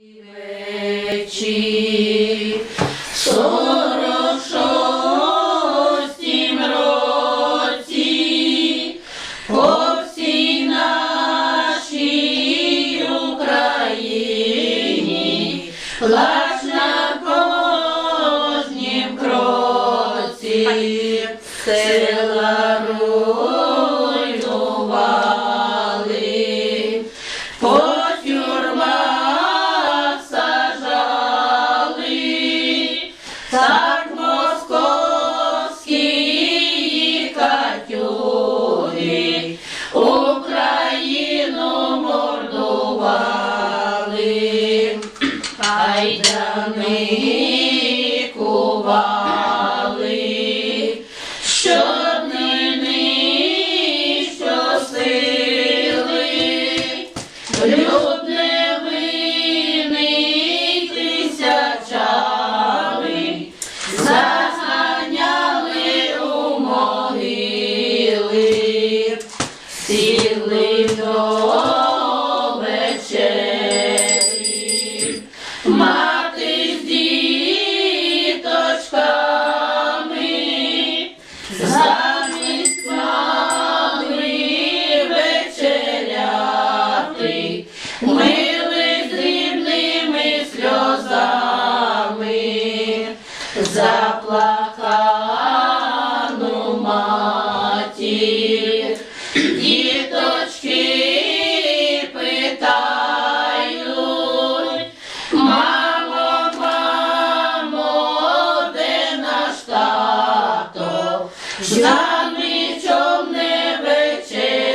Вечі, сорок шостім році, Україні, плач на кожнім села айдани кували, щоднини щосили, люд невинний тисячами, заганяли у могили, сіли до тато? З нами чом не вечеряють,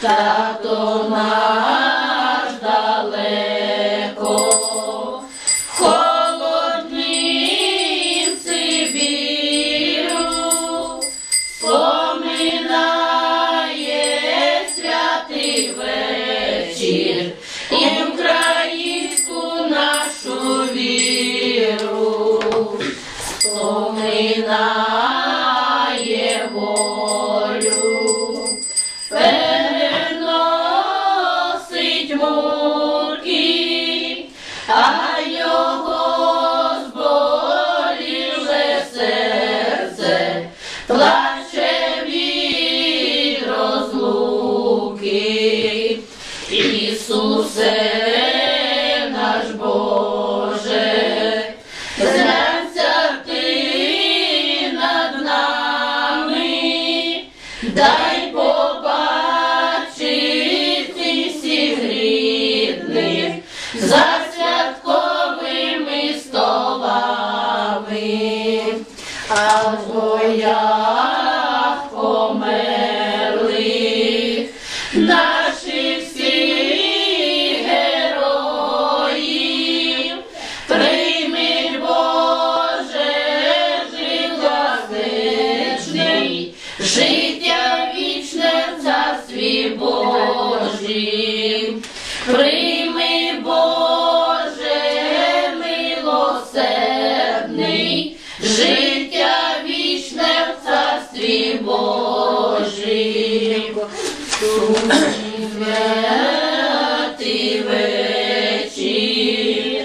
тато наш далеко, Ісусе наш Боже, зглянься ти над нами, дай побачити всіх рідних за святковими столами, а в життя вічне в царстві Божім. Прийми, Боже, милосердний, життя вічне в царстві Божім. Святий вечір.